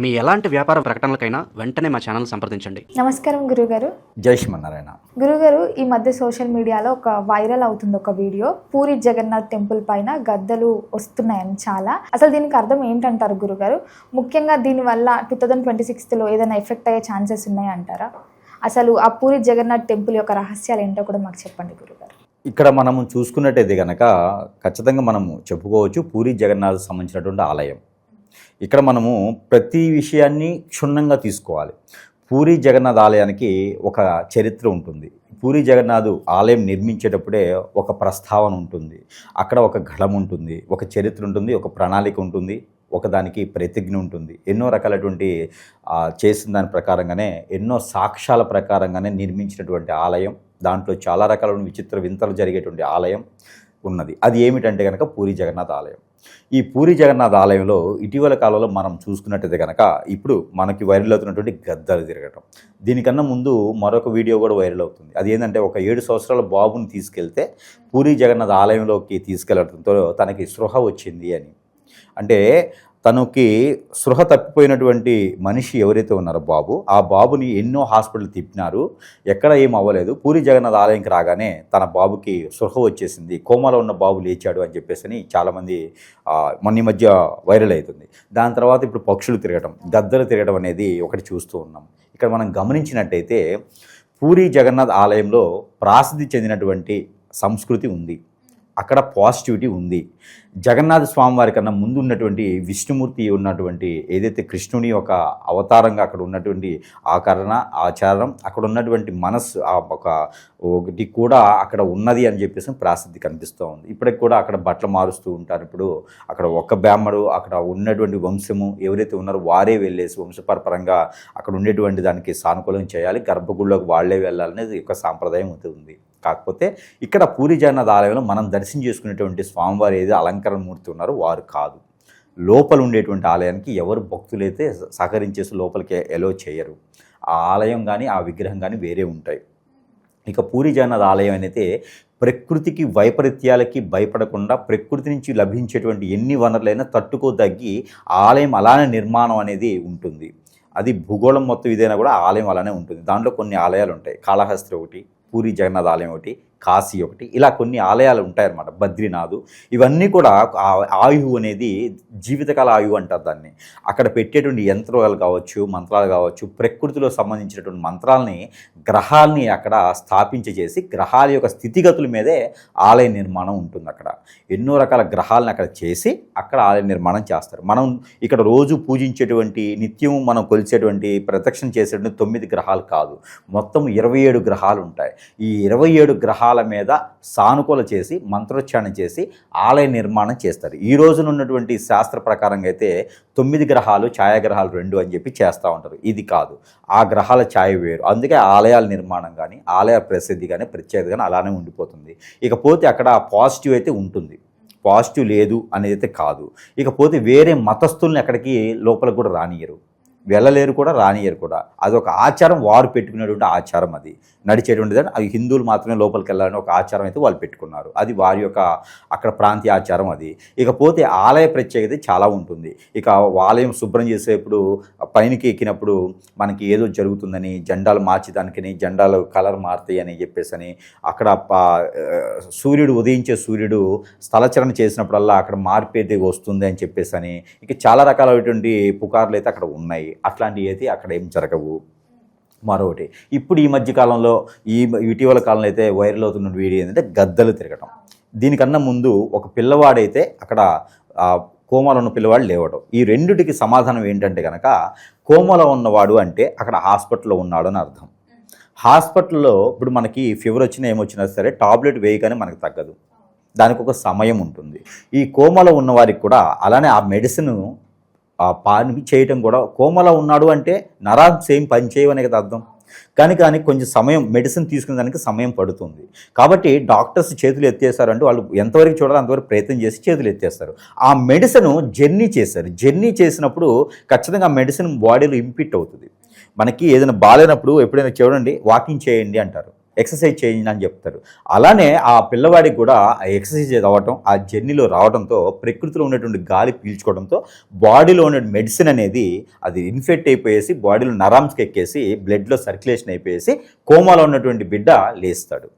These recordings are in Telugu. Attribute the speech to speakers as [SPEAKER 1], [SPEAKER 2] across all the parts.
[SPEAKER 1] మీ ఎలాంటి వ్యాపార ప్రకటనలకైనా వెంటనే మా ఛానల్ సంప్రదించండి.
[SPEAKER 2] నమస్కారం గురుగారు.
[SPEAKER 3] జై శ్రీమన్నారాయణ.
[SPEAKER 2] గురుగారు ఈ మధ్య సోషల్ మీడియాలో ఒక వైరల్ అవుతుంది ఒక వీడియో. పూరి జగన్నాథ్ టెంపుల్ పైన గద్దలు వస్తున్నాయని చాలా. అసలు దీనికి అర్థం ఏంటంటారు గురుగారు? ముఖ్యంగా దీనివల్ల టూ థౌజండ్ ట్వంటీ సిక్స్త్లో ఏదైనా ఎఫెక్ట్ అయ్యే ఛాన్సెస్ ఉన్నాయంటారా? అసలు ఆ పూరి జగన్నాథ్ టెంపుల్ యొక్క రహస్యాలు ఏంటో కూడా మాకు చెప్పండి గురుగారు.
[SPEAKER 3] ఇక్కడ మనము చూసుకున్నట్టయితే కనుక ఖచ్చితంగా మనము చెప్పుకోవచ్చు పూరి జగన్నాథ్ సంబంధించినటువంటి ఆలయం. ఇక్కడ మనము ప్రతి విషయాన్ని క్షుణ్ణంగా తీసుకోవాలి. పూరి జగన్నాథ్ ఆలయానికి ఒక చరిత్ర ఉంటుంది. పూరి జగన్నాథ్ ఆలయం నిర్మించేటప్పుడే ఒక ప్రస్తావన ఉంటుంది. అక్కడ ఒక ఘడం ఉంటుంది. ఒక చరిత్ర ఉంటుంది. ఒక ప్రణాళిక ఉంటుంది. ఒకదానికి ప్రతిజ్ఞ ఉంటుంది. ఎన్నో రకాలటువంటి చేసిన దాని ప్రకారంగానే ఎన్నో సాక్ష్యాల ప్రకారంగానే నిర్మించినటువంటి ఆలయం. దాంట్లో చాలా రకాల విచిత్ర వింతలు జరిగేటువంటి ఆలయం ఉన్నది. అది ఏమిటంటే కనుక పూరి జగన్నాథ్ ఆలయం. ఈ పూరి జగన్నాథ్ ఆలయంలో ఇటీవల కాలంలో మనం చూసుకున్నట్టయితే కనుక ఇప్పుడు మనకి వైరల్ అవుతున్నటువంటి గద్దలు తిరగటం. దీనికన్నా ముందు మరొక వీడియో కూడా వైరల్ అవుతుంది. అది ఏంటంటే ఒక ఏడు సంవత్సరాల బాబుని తీసుకెళ్తే పూరి జగన్నాథ్ ఆలయంలోకి తీసుకెళ్ళడంతో తనకి స్పృహ వచ్చింది అని. అంటే తనకి స్పృహ తప్పిపోయినటువంటి మనిషి ఎవరైతే ఉన్నారో బాబు ఆ బాబుని ఎన్నో హాస్పిటల్ తిప్పినారు. ఎక్కడ ఏం అవ్వలేదు. పూరి జగన్నాథ్ ఆలయంకి రాగానే తన బాబుకి స్పృహ వచ్చేసింది. కోమాలో ఉన్న బాబు లేచాడు అని చెప్పేసి అని చాలామంది మొన్న మధ్య వైరల్ అవుతుంది. దాని తర్వాత ఇప్పుడు పక్షులు తిరగడం గద్దలు తిరగడం అనేది ఒకటి చూస్తూ ఉన్నాం. ఇక్కడ మనం గమనించినట్టయితే పూరి జగన్నాథ్ ఆలయంలో ప్రాసిద్ధి చెందినటువంటి సంస్కృతి ఉంది. అక్కడ పాజిటివిటీ ఉంది. జగన్నాథ స్వామి వారి కన్నా ముందు ఉన్నటువంటి విష్ణుమూర్తి ఉన్నటువంటి ఏదైతే కృష్ణుని ఒక అవతారంగా అక్కడ ఉన్నటువంటి ఆకరణ ఆచారం అక్కడ ఉన్నటువంటి మనస్సు ఆ ఒక ఒకటి కూడా అక్కడ ఉన్నది అని చెప్పేసి ప్రాసిద్ధి కనిపిస్తూ ఉంది. ఇప్పటికి కూడా అక్కడ బట్టలు మారుస్తూ ఉంటారు. ఇప్పుడు అక్కడ ఒక్క బ్రాహ్మడు అక్కడ ఉన్నటువంటి వంశము ఎవరైతే ఉన్నారో వారే వెళ్ళేసి వంశపరపరంగా అక్కడ ఉండేటువంటి దానికి సానుకూలం చేయాలి. గర్భగుడిలోకి వాళ్ళే వెళ్ళాలనేది ఒక సాంప్రదాయం అయితే ఉంది. కాకపోతే ఇక్కడ పూరి జగన్నాథ్ ఆలయంలో మనం దర్శనం చేసుకునేటువంటి స్వామివారు ఏది అలంకరణ మూర్తి ఉన్నారో వారు కాదు. లోపల ఉండేటువంటి ఆలయానికి ఎవరు భక్తులైతే సహకరించేసి లోపలికి ఎలో చేయరు. ఆ ఆలయం కానీ ఆ విగ్రహం కానీ వేరే ఉంటాయి. ఇక పూరి జగన్నాథ్ ఆలయం అయితే ప్రకృతికి వైపరీత్యాలకి భయపడకుండా ప్రకృతి నుంచి లభించేటువంటి ఎన్ని వనరులైనా తట్టుకోదగ్గి తగ్గి ఆలయం అలానే నిర్మాణం అనేది ఉంటుంది. అది భూగోళం మొత్తం ఇదైనా కూడా ఆలయం అలానే ఉంటుంది. దాంట్లో కొన్ని ఆలయాలు ఉంటాయి. కాళహస్తి ఒకటి పూరి జగన్నాథ్ ఆలయం ఒకటి కాశీ ఒకటి ఇలా కొన్ని ఆలయాలు ఉంటాయన్నమాట బద్రీనాథ్. ఇవన్నీ కూడా ఆయువు అనేది జీవితకాల ఆయువు అంటారు దాన్ని. అక్కడ పెట్టేటువంటి యంత్రాలు కావచ్చు మంత్రాలు కావచ్చు ప్రకృతిలో సంబంధించినటువంటి మంత్రాలని గ్రహాల్ని అక్కడ స్థాపించి చేసి గ్రహాల యొక్క స్థితిగతుల మీదే ఆలయ నిర్మాణం ఉంటుంది అక్కడ. ఎన్నో రకాల గ్రహాలను అక్కడ చేసి అక్కడ ఆలయ నిర్మాణం చేస్తారు. మనం ఇక్కడ రోజు పూజించేటువంటి నిత్యం మనం కొలిచేటువంటి ప్రదక్షిణ చేసేటువంటి తొమ్మిది గ్రహాలు కాదు. మొత్తం ఇరవై ఏడు గ్రహాలు ఉంటాయి. ఈ ఇరవై ఏడు గ్రహాల మీద సానుకూల చేసి మంత్రోచ్చారణ చేసి ఆలయ నిర్మాణం చేస్తారు. ఈ రోజున ఉన్నటువంటి శాస్త్ర ప్రకారంగా అయితే తొమ్మిది గ్రహాలు ఛాయాగ్రహాలు రెండు అని చెప్పి చేస్తూ ఉంటారు. ఇది కాదు. ఆ గ్రహాల ఛాయ వేరు. అందుకే ఆలయాల నిర్మాణం కానీ ఆలయ ప్రసిద్ధి కానీ ప్రత్యేకత కానీ అలానే ఉండిపోతుంది. ఇకపోతే అక్కడ పాజిటివ్ అయితే ఉంటుంది. పాజిటివ్ లేదు అనేది అయితే కాదు. ఇకపోతే వేరే మతస్థుల్ని అక్కడికి లోపలికి కూడా రానియరు వెళ్ళలేరు కూడా రానియరు కూడా. అదొక ఆచారం వారు పెట్టుకునేటువంటి ఆచారం అది. నడిచేటువంటిది అని అది హిందువులు మాత్రమే లోపలికి వెళ్ళాలని ఒక ఆచారం అయితే వాళ్ళు పెట్టుకున్నారు. అది వారి యొక్క అక్కడ ప్రాంతీయ ఆచారం అది. ఇకపోతే ఆలయ ప్రత్యేకత చాలా ఉంటుంది. ఇక ఆలయం శుభ్రం చేసేప్పుడు పైనకి ఎక్కినప్పుడు మనకి ఏదో జరుగుతుందని జెండాలు మార్చేదానికని జెండాలు కలర్ మారుతాయి అని చెప్పేసి అని అక్కడ సూర్యుడు ఉదయించే సూర్యుడు స్థలచరణ చేసినప్పుడల్లా అక్కడ మార్పు అయితే వస్తుంది అని చెప్పేసి అని ఇక చాలా రకాలైనటువంటి పుకార్లు అయితే అక్కడ ఉన్నాయి. అట్లాంటివి అయితే అక్కడ ఏం జరగవు. మరొకటి ఇప్పుడు ఈ మధ్యకాలంలో ఈ ఇటీవల కాలంలో అయితే వైరల్ అవుతున్న వీడియో ఏంటంటే గద్దలు తిరగటం. దీనికన్నా ముందు ఒక పిల్లవాడైతే అక్కడ కోమలో ఉన్న పిల్లవాడు లేవడం ఈ రెండిటికి సమాధానం ఏంటంటే కనుక కోమాలో ఉన్నవాడు అంటే అక్కడ హాస్పిటల్లో ఉన్నాడు అని అర్థం. హాస్పిటల్లో ఇప్పుడు మనకి ఫీవర్ వచ్చినా ఏమొచ్చినా సరే టాబ్లెట్ వేయగానే మనకు తగ్గదు. దానికి ఒక సమయం ఉంటుంది. ఈ కోమలో ఉన్నవారికి కూడా అలానే ఆ మెడిసిన్ ఆ పని చేయటం కూడా కోమలో ఉన్నాడు అంటే నరాలు సేమ్ పని చేయవనే కదా అర్థం. కానీ కానీ కొంచెం సమయం మెడిసిన్ తీసుకునే దానికి సమయం పడుతుంది. కాబట్టి డాక్టర్స్ చేతులు ఎత్తేసారంటే వాళ్ళు ఎంతవరకు చూడాలో అంతవరకు ప్రయత్నం చేసి చేతులు ఎత్తేస్తారు. ఆ మెడిసిన్ జర్నీ చేశారు. జర్నీ చేసినప్పుడు ఖచ్చితంగా ఆ మెడిసిన్ బాడీలో ఇంపిట్ అవుతుంది. మనకి ఏదైనా బాగాలేనప్పుడు ఎప్పుడైనా చూడండి వాకింగ్ చేయండి అంటారు. ఎక్సర్సైజ్ చేయండి అని చెప్తారు. అలానే ఆ పిల్లవాడికి కూడా ఆ ఎక్సర్సైజ్ అవ్వటం ఆ జర్నీలో రావడంతో ప్రకృతిలో ఉన్నటువంటి గాలి పీల్చుకోవడంతో బాడీలో ఉన్న మెడిసిన్ అనేది అది ఇన్ఫెక్ట్ అయిపోయేసి బాడీలో నరామ్స్కి ఎక్కేసి బ్లడ్లో సర్క్యులేషన్ అయిపోయేసి కోమాలో ఉన్నటువంటి బిడ్డ లేస్తాడు.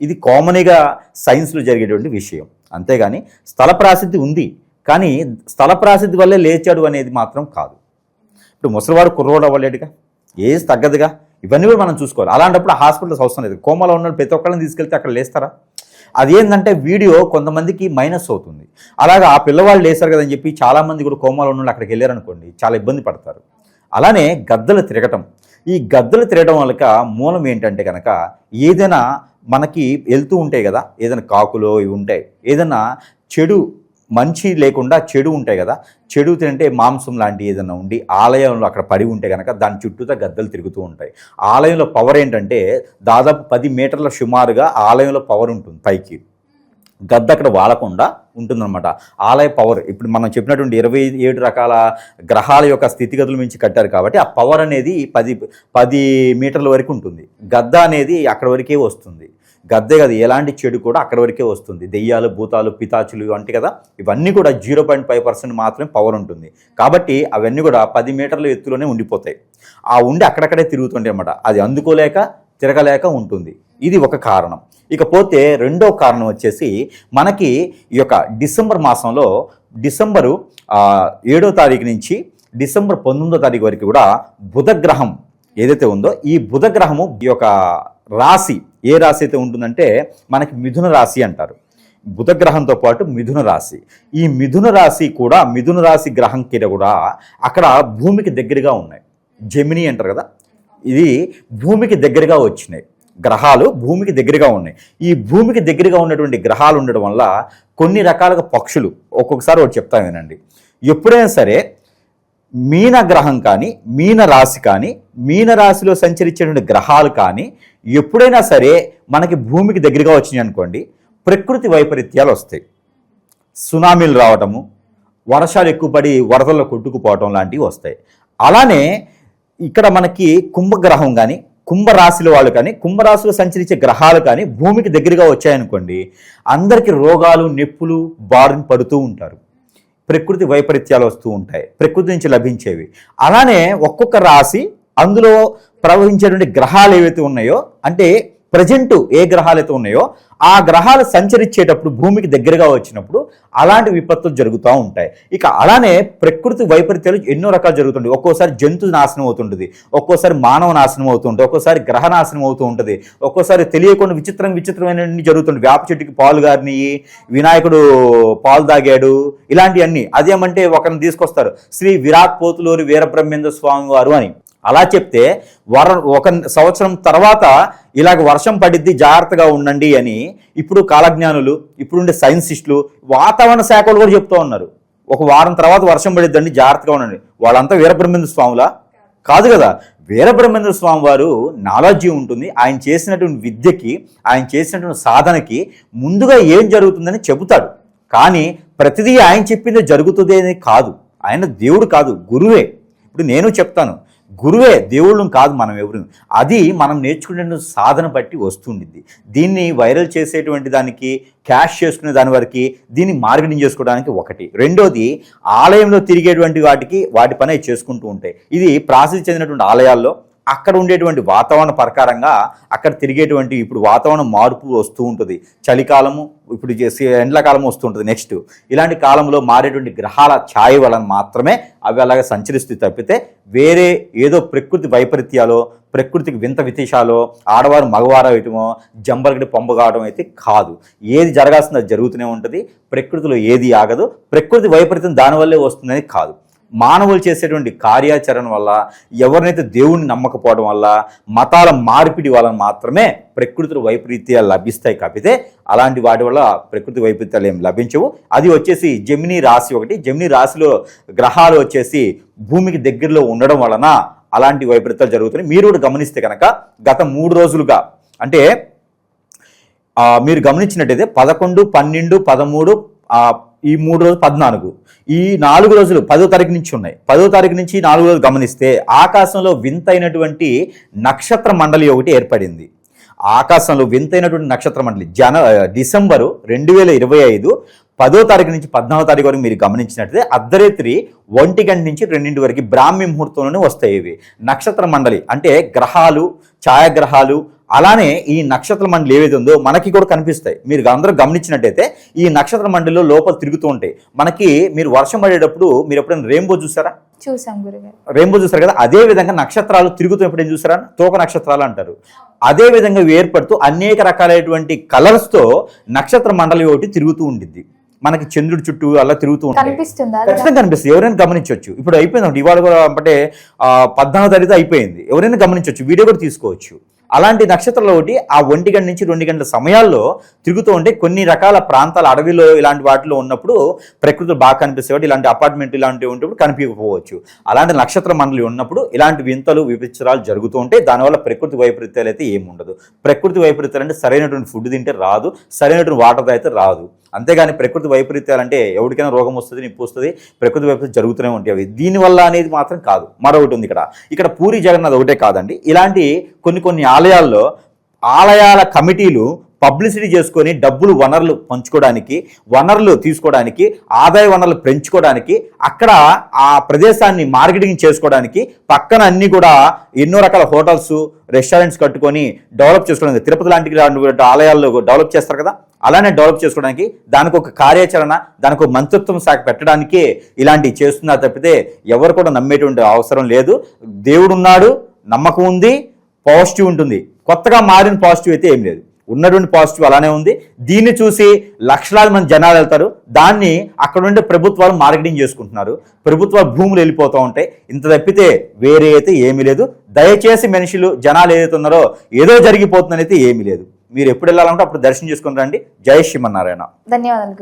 [SPEAKER 3] ఇది కామన్గా సైన్స్లో జరిగేటువంటి విషయం. అంతేగాని స్థల ప్రాసిద్ధి ఉంది కానీ స్థల ప్రాసిద్ధి వల్లే లేచాడు అనేది మాత్రం కాదు. ఇప్పుడు ముసలివాడు కుర్రోడు అవ్వలేడుగా? ఏజ్ తగ్గదుగా? ఇవన్నీ కూడా మనం చూసుకోవాలి. అలాంటప్పుడు హాస్పిటల్స్ అవసరం లేదు. కోమలో ఉన్న ప్రతి ఒక్కరిని తీసుకెళ్తే అక్కడ లేస్తారా? అది ఏంటంటే వీడియో కొంతమందికి మైనస్ అవుతుంది. అలాగా ఆ పిల్లవాళ్ళు లేస్తారు కదని చెప్పి చాలామంది కూడా కోమాలో ఉన్న అక్కడికి వెళ్ళారనుకోండి చాలా ఇబ్బంది పడతారు. అలానే గద్దలు తిరగటం. ఈ గద్దలు తిరగడం వల్ల మూలం ఏంటంటే కనుక ఏదైనా మనకి వెళ్తూ ఉంటాయి కదా ఏదైనా కాకులో ఇవి ఉంటాయి. ఏదైనా చెడు మంచి లేకుండా చెడు ఉంటాయి కదా. చెడు తింటే మాంసం లాంటి ఏదైనా ఉండి ఆలయంలో అక్కడ పడి ఉంటే కనుక దాని చుట్టూతో గద్దలు తిరుగుతూ ఉంటాయి. ఆలయంలో పవర్ ఏంటంటే దాదాపు పది మీటర్ల సుమారుగా ఆలయంలో పవర్ ఉంటుంది పైకి. గద్ద అక్కడ వాడకుండా ఉంటుందన్నమాట. ఆలయ పవర్ ఇప్పుడు మనం చెప్పినటువంటి ఇరవై ఏడు రకాల గ్రహాల యొక్క స్థితిగతుల నుంచి కట్టారు కాబట్టి ఆ పవర్ అనేది పది పది మీటర్ల వరకు ఉంటుంది. గద్ద అనేది అక్కడ వరకే వస్తుంది. గద్దే కదా ఎలాంటి చెడు కూడా అక్కడి వరకే వస్తుంది. దెయ్యాలు భూతాలు పితాచులు అంటే కదా ఇవన్నీ కూడా జీరో పాయింట్ ఫైవ్ పర్సెంట్ మాత్రమే పవర్ ఉంటుంది. కాబట్టి అవన్నీ కూడా పది మీటర్ల ఎత్తులోనే ఉండిపోతాయి. ఆ ఉండి అక్కడక్కడే తిరుగుతుంటాయి అన్నమాట. అది అందుకోలేక తిరగలేక ఉంటుంది. ఇది ఒక కారణం. ఇకపోతే రెండో కారణం వచ్చేసి మనకి ఈ యొక్క డిసెంబర్ మాసంలో డిసెంబరు ఏడో తారీఖు నుంచి డిసెంబర్ పంతొమ్మిదో తారీఖు వరకు కూడా బుధగ్రహం ఏదైతే ఉందో ఈ బుధగ్రహము ఈ యొక్క రాశి ఏ రాశి అయితే ఉంటుందంటే మనకి మిథున రాశి అంటారు. బుధగ్రహంతో పాటు మిథున రాశి. ఈ మిథున రాశి కూడా మిథున రాశి గ్రహం కింద కూడా అక్కడ భూమికి దగ్గరగా ఉన్నాయి. జమిని అంటారు కదా? ఇది భూమికి దగ్గరగా వచ్చినాయి. గ్రహాలు భూమికి దగ్గరగా ఉన్నాయి. ఈ భూమికి దగ్గరగా ఉన్నటువంటి గ్రహాలు ఉండడం వల్ల కొన్ని రకాలుగా పక్షులు ఒక్కొక్కసారి ఒకటి చెప్తా వినండి. ఎప్పుడైనా సరే మీన గ్రహం కానీ మీన రాశి కానీ మీన రాశిలో సంచరించేటువంటి గ్రహాలు కానీ ఎప్పుడైనా సరే మనకి భూమికి దగ్గరగా వచ్చినాయి అనుకోండి ప్రకృతి వైపరీత్యాలు వస్తాయి. సునామీలు రావటము వర్షాలు ఎక్కువ పడి వరదల్లో కొట్టుకుపోవటం లాంటివి వస్తాయి. అలానే ఇక్కడ మనకి కుంభగ్రహం కానీ కుంభరాశిలో వాళ్ళు కానీ కుంభరాశిలో సంచరించే గ్రహాలు కానీ భూమికి దగ్గరగా వచ్చాయనుకోండి అందరికీ రోగాలు నొప్పులు బారిన పడుతూ ఉంటారు. ప్రకృతి వైపరీత్యాలు వస్తూ ఉంటాయి. ప్రకృతి నుంచి లభించేవి. అలానే ఒక్కొక్క రాశి అందులో ప్రవహించేటువంటి గ్రహాలు ఏవైతే ఉన్నాయో అంటే ప్రజెంట్ ఏ గ్రహాలు అయితే ఉన్నాయో ఆ గ్రహాలు సంచరించేటప్పుడు భూమికి దగ్గరగా వచ్చినప్పుడు అలాంటి విపత్తులు జరుగుతూ ఉంటాయి. ఇక అలానే ప్రకృతి వైపరీత్యాలు ఎన్నో రకాలు జరుగుతుంటాయి. ఒక్కోసారి జంతు నాశనం అవుతుంటుంది. ఒక్కోసారి మానవ నాశనం అవుతుంటుంది ఒక్కోసారి గ్రహ నాశనం అవుతూ ఉంటుంది. ఒక్కోసారి తెలియకుండా విచిత్రం విచిత్రమైన జరుగుతుంది వేప చెట్టుకి పాలు గారిని వినాయకుడు పాలు తాగాడు ఇలాంటివన్నీ. అదేమంటే ఒకరిని తీసుకొస్తారు. శ్రీ విరాట్ పోతులూరి వీరబ్రహ్మేంద్ర స్వామి వారు అని. అలా చెప్తే వర ఒక సంవత్సరం తర్వాత ఇలాగ వర్షం పడిద్ది జాగ్రత్తగా ఉండండి అని ఇప్పుడు కాలజ్ఞానులు ఇప్పుడుండే సైన్సిస్టులు వాతావరణ శాఖలు కూడా చెప్తూ ఉన్నారు. ఒక వారం తర్వాత వర్షం పడిద్దండి జాగ్రత్తగా ఉండండి. వాళ్ళంతా వీరబ్రహ్మేంద్ర స్వాములా? కాదు కదా. వీరబ్రహ్మేంద్ర స్వామి వారు నాలెడ్జీ ఉంటుంది ఆయన చేసినటువంటి విద్యకి ఆయన చేసినటువంటి సాధనకి ముందుగా ఏం జరుగుతుందని చెబుతాడు. కానీ ప్రతిదీ ఆయన చెప్పిందే జరుగుతుంది అనేది కాదు. ఆయన దేవుడు కాదు గురువే. ఇప్పుడు నేను చెప్తాను గురువే దేవుళ్ళం కాదు మనం ఎవరు. అది మనం నేర్చుకునే సాధన బట్టి వస్తుండిద్ది. దీన్ని వైరల్ చేసేటువంటి దానికి క్యాష్ చేసుకునే దాని వరకు దీన్ని మార్కెటింగ్ చేసుకోవడానికి ఒకటి. రెండోది ఆలయంలో తిరిగేటువంటి వాటికి వాటి పని చేసుకుంటూ ఉంటాయి ఇది ప్రాసిద్ధి చెందినటువంటి ఆలయాల్లో అక్కడ ఉండేటువంటి వాతావరణ ప్రకారంగా అక్కడ తిరిగేటువంటి ఇప్పుడు వాతావరణం మార్పు వస్తూ ఉంటుంది. చలికాలము ఇప్పుడు చేసే ఎండ్లకాలం వస్తుంటుంది నెక్స్ట్. ఇలాంటి కాలంలో మారేటువంటి గ్రహాల ఛాయ వలన మాత్రమే అవి అలాగే సంచరిస్తూ తప్పితే వేరే ఏదో ప్రకృతి వైపరీత్యాలో ప్రకృతికి వింత విశేషాలు ఆడవారు మగవారు అవటమో జంబలగడి పంప కావడం అయితే కాదు. ఏది జరగాల్సిందో అది జరుగుతూనే ఉంటుంది. ప్రకృతిలో ఏది ఆగదు. ప్రకృతి వైపరీత్యం దానివల్లే వస్తుందని కాదు. మానవులు చేసేటువంటి కార్యాచరణ వల్ల ఎవరినైతే దేవుణ్ణి నమ్మకపోవడం వల్ల మతాల మార్పిడి వల్ల మాత్రమే ప్రకృతిలో వైపరీత్యాలు లభిస్తాయి కాకపోతే అలాంటి వాటి వల్ల ప్రకృతి వైపరీత్యాలు ఏం లభించవు. అది వచ్చేసి జమిని రాశి ఒకటి. జమిని రాశిలో గ్రహాలు వచ్చేసి భూమికి దగ్గరలో ఉండడం వలన అలాంటి వైపరీత్యాలు జరుగుతున్నాయి. మీరు కూడా గమనిస్తే కనుక గత మూడు రోజులుగా అంటే మీరు గమనించినట్టయితే పదకొండు పన్నెండు పదమూడు ఈ మూడు రోజులు పద్నాలుగు. ఈ నాలుగు రోజులు పదో తారీఖు నుంచి ఉన్నాయి. పదో తారీఖు నుంచి నాలుగు రోజులు గమనిస్తే ఆకాశంలో వింతైనటువంటి నక్షత్ర మండలి ఒకటి ఏర్పడింది. ఆకాశంలో వింతైనటువంటి నక్షత్ర మండలి జన డిసెంబరు రెండు వేల ఇరవై ఐదు పదో తారీఖు నుంచి పద్నాలుగో తారీఖు వరకు మీరు గమనించినట్లయితే అర్ధరాత్రి ఒంటి గంట నుంచి రెండింటి వరకు బ్రాహ్మీ ముహూర్తంలోనే వస్తాయి ఇవి. నక్షత్ర మండలి అంటే గ్రహాలు ఛాయాగ్రహాలు అలానే ఈ నక్షత్ర మండలి ఏవైతే ఉందో మనకి కూడా కనిపిస్తాయి. మీరు అందరూ గమనించినట్టయితే ఈ నక్షత్ర మండలిలో లోపల తిరుగుతూ ఉంటాయి. మనకి మీరు వర్షం పడేటప్పుడు మీరు ఎప్పుడైనా రెయిన్బో చూసారా?
[SPEAKER 2] చూసాం గురుగారు.
[SPEAKER 3] రెయిన్బో చూస్తారు కదా? అదే విధంగా నక్షత్రాలు తిరుగుతున్నప్పుడు ఏం చూసారా? తోక నక్షత్రాలు అంటారు. అదే విధంగా ఏర్పడుతూ అనేక రకాలైనటువంటి కలర్స్తో నక్షత్ర మండలి ఒకటి తిరుగుతూ ఉండిద్ది. మనకి చంద్రుడి చుట్టూ అలా తిరుగుతూ ఉంటాయి.
[SPEAKER 2] అది?
[SPEAKER 3] ఖచ్చితంగా కనిపిస్తుంది. ఎవరైనా గమనించవచ్చు ఇప్పుడు అయిపోయింది ఇవాళ కూడా అంటే పద్నాలుగో తారీఖు అయిపోయింది. ఎవరైనా గమనించవచ్చు వీడియో కూడా తీసుకోవచ్చు. అలాంటి నక్షత్రంలో ఒకటి ఆ ఒంటి గంట నుంచి రెండు గంటల సమయాల్లో తిరుగుతూ ఉంటే కొన్ని రకాల ప్రాంతాల అడవిలో ఇలాంటి వాటిలో ఉన్నప్పుడు ప్రకృతి బాగా కనిపిస్తాయి ఇలాంటి అపార్ట్మెంట్ ఇలాంటివి ఉన్నప్పుడు కనిపించకపోవచ్చు. అలాంటి నక్షత్ర మండలి ఉన్నప్పుడు ఇలాంటి వింతలు విభిచరాలు జరుగుతూ ఉంటే దానివల్ల ప్రకృతి వైపరీత్యాలు అయితే ఏమి ఉండదు ప్రకృతి వైపరీత్యాలు అంటే సరైనటువంటి ఫుడ్ తింటే రాదు సరైనటువంటి వాటర్ అయితే రాదు. అంతేగాని ప్రకృతి వైపరీత్యాలు అంటే ఎవరికైనా రోగం వస్తుంది నిప్పు వస్తుంది ప్రకృతి వైపరీత్యం జరుగుతూనే ఉంటాయి అవి. దీనివల్ల అనేది మాత్రం కాదు. మరొకటి ఉంది ఇక్కడ. ఇక్కడ పూరి జగన్నాథ్ ఒకటే కాదండి. ఇలాంటి కొన్ని కొన్ని ఆలయాల్లో ఆలయాల కమిటీలు పబ్లిసిటీ చేసుకొని డబ్బులు వనరులు పంచుకోవడానికి వనరులు తీసుకోవడానికి ఆదాయ వనరులు పెంచుకోవడానికి అక్కడ ఆ ప్రదేశాన్ని మార్కెటింగ్ చేసుకోవడానికి పక్కన అన్ని కూడా ఎన్నో రకాల హోటల్స్ రెస్టారెంట్స్ కట్టుకొని డెవలప్ చేసుకోవడానికి తిరుపతి లాంటి ఆలయాల్లో డెవలప్ చేస్తారు కదా? అలానే డెవలప్ చేసుకోవడానికి దానికి ఒక కార్యాచరణ దానికి ఒక మంత్రిత్వం శాఖ పెట్టడానికే ఇలాంటివి చేస్తున్నారు తప్పితే ఎవరు కూడా నమ్మేటువంటి అవసరం లేదు. దేవుడు ఉన్నాడు నమ్మకం ఉంది పాజిటివ్ ఉంటుంది. కొత్తగా మారిన పాజిటివ్ అయితే ఏం లేదు. ఉన్నటువంటి పాజిటివ్ అలానే ఉంది. దీన్ని చూసి లక్షలాది మంది జనాలు వెళ్తారు. దాన్ని అక్కడ ఉండే ప్రభుత్వాలు మార్కెటింగ్ చేసుకుంటున్నారు. ప్రభుత్వ భూములు వెళ్ళిపోతూ ఉంటాయి. ఇంత తప్పితే వేరే అయితే ఏమీ లేదు. దయచేసి మనుషులు జనాలు ఏదైతే ఉన్నారో ఏదో జరిగిపోతుందనైతే ఏమీ లేదు. మీరు ఎప్పుడు వెళ్ళాలంటే అప్పుడు దర్శనం చేసుకుని రండి. జై శ్రీమన్నారాయణ.
[SPEAKER 2] ధన్యవాదాలు